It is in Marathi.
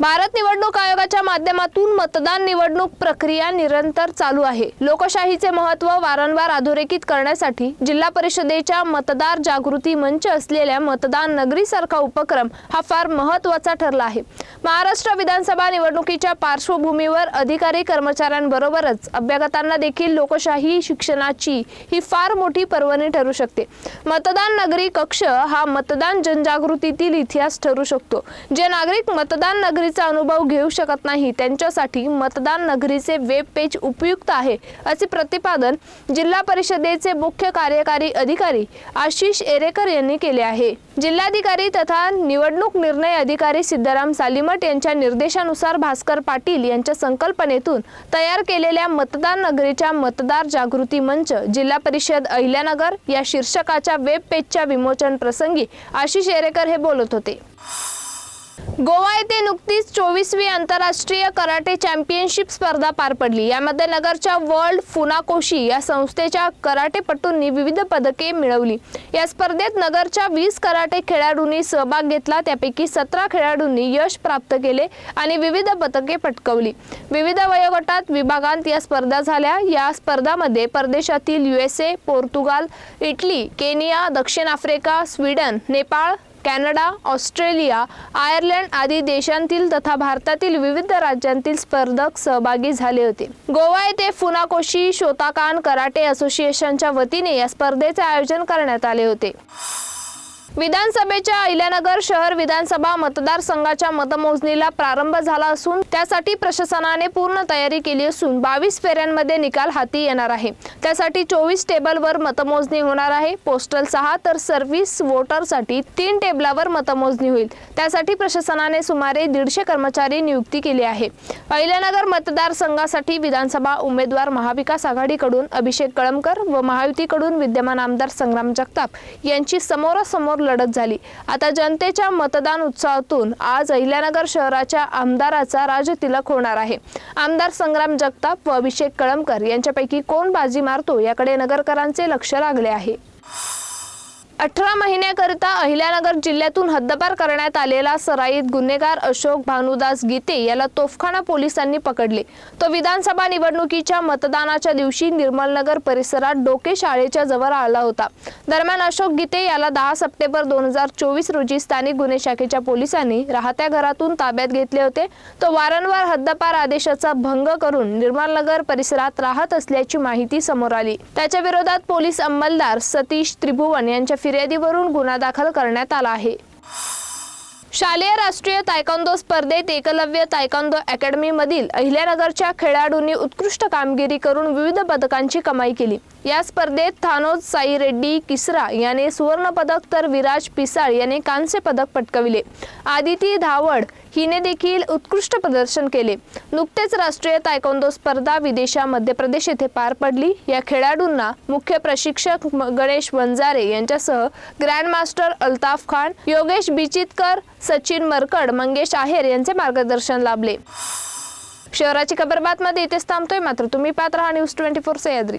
भारत निवडणूक आयोगाच्या माध्यमातून मतदान निवडणूक प्रक्रिया निरंतर चालू आहे. लोकशाहीचे महत्त्व वारंवार अधोरेखित करण्यासाठी जिल्हा परिषदेच्या मतदार जागृती मंच असलेल्या मतदान नगरीसारखा उपक्रम हा फार महत्त्वाचा ठरला आहे. महाराष्ट्र विधानसभा निवडणुकीच्या पार्श्वभूमीवर अधिकारी कर्मचाऱ्यांबरोबरच अभ्यागतांना देखील लोकशाही शिक्षणाची ही फार मोठी पर्वणी ठरू शकते. मतदान नगरी कक्ष हा मतदान जनजागृतीतील इतिहास ठरू शकतो जे नागरिक मतदान नगरी नगरीचा अनुभव घेऊ शकत नाही. त्यांच्यासाठी मतदान नगरीचे वेब पेज उपयुक्त आहे असे प्रतिपादन जिल्हा परिषदेचे मुख्य कार्यकारी अधिकारी आशिष एरेकर यांनी केले आहे. जिल्हाधिकारी तथा निवडणूक निर्णय अधिकारी सिद्धाराम सालीमठ यांच्या निर्देशानुसार भास्कर पाटील यांच्या संकल्पनेतून तयार केलेल्या मतदान नगरीच्या मतदार जागृती मंच जिल्हा परिषद अहिल्यानगर या शीर्षकाच्या वेब पेजच्या विमोचन प्रसंगी आशिष एरेकर हे बोलत होते. गोवा येथे नुकतीच चोवीसवी आंतरराष्ट्रीय कराटे चॅम्पियनशिप स्पर्धा पार पडली. यामध्ये नगरच्या वर्ल्ड फुनाकोशी या संस्थेच्या कराटेपटूंनी विविध पदके मिळवली. या स्पर्धेत नगरच्या वीस कराटे खेळाडूंनी सहभाग घेतला. त्यापैकी सतरा खेळाडूंनी यश प्राप्त केले आणि विविध पदके पटकवली. विविध वयोगटात विभागांत या स्पर्धा झाल्या. या स्पर्धामध्ये परदेशातील युएसए पोर्तुगाल इटली केनिया दक्षिण Africa Sweden Nepal Canada Australia Ireland आदी देशांतील तथा भारतातील विविध राज्यांतील स्पर्धक सहभागी झाले होते. गोवा येथे फुनाकोशी शोताकान कराटे असोसिएशनच्या वतीने या स्पर्धेचे आयोजन करण्यात आले होते. विधानसभेच्या अहिल्यानगर शहर विधानसभा मतदारसंघाच्या मतमोजणीला प्रारंभ झाला असून त्यासाठी प्रशासनाने पूर्ण तयारी केली असून बावीस फेऱ्यांमध्ये निकाल हाती येणार आहे. त्यासाठी चोवीस टेबलवर मतमोजणी होणार आहे. पोस्टल सहा तर सर्व्हिस वोटरसाठी तीन टेबलावर मतमोजणी होईल. त्यासाठी प्रशासनाने सुमारे दीडशे कर्मचारी नियुक्ती केली आहे. अहिल्यानगर मतदारसंघासाठी विधानसभा उमेदवार महाविकास आघाडीकडून अभिषेक कळमकर व महायुतीकडून विद्यमान आमदार संग्राम जगताप यांची समोरासमोर लढत झाली. आता जनतेच्या मतदान उत्साहातून आज अहिल्यानगर शहराच्या आमदाराचा राजतिलक होणार आहे. आमदार संग्राम जगताप व अभिषेक कळमकर यांच्यापैकी कोण बाजी मारतो याकडे नगरकरांचे लक्ष लागले आहे. अठरा महिन्याकरिता अहिल्यानगर जिल्ह्यातून हद्दपार करण्यात आलेला सराईत गुन्हेगार अशोक भानुदास गीते याला तोफखाना पोलिसांनी पकडले. तो विधानसभा निवडणुकीच्या मतदानाच्या दिवशी निर्मलनगर परिसरात डोके शाळेच्या जवळ आला होता. दरम्यान अशोक गीते याला दहा सप्टेंबर दोन हजार चोवीस रोजी स्थानिक गुन्हे शाखेच्या पोलिसांनी राहत्या घरातून ताब्यात घेतले होते. तो वारंवार हद्दपार आदेशाचा भंग करून निर्मलनगर परिसरात राहत असल्याची माहिती समोर आली. त्याच्या विरोधात पोलीस अंमलदार सतीश त्रिभुवन यांच्या फिर्यादीवरून गुन्हा दाखल करण्यात आला आहे. शालेय राष्ट्रीय तायकांदो स्पर्धेत एकलव्य तायकांदो अकॅडमीमधील अहिल्यानगरच्या खेळाडूंनी उत्कृष्ट कामगिरी करून विविध पदकांची कमाई केली. या स्पर्धेत थानोज साई रेड्डी किसरा याने सुवर्णपदक तर विराज पिसाळ याने कांस्य पदक पटकविले. आदिती धावड हिने देखील उत्कृष्ट प्रदर्शन केले. नुकतेच राष्ट्रीय तायकोंदो स्पर्धा विदेशा मध्य प्रदेश येथे पार पडली. या खेळाडूंना मुख्य प्रशिक्षक गणेश वंजारे यांच्यासह ग्रँडमास्टर अल्ताफ खान योगेश बिचितकर सचिन मरकड मंगेश आहेर यांचे मार्गदर्शन लाभले. शहराची खबरमध्ये इथेच थांबतोय. मात्र तुम्ही पात्र हा न्यूज ट्वेंटी फोर सह्याद्री.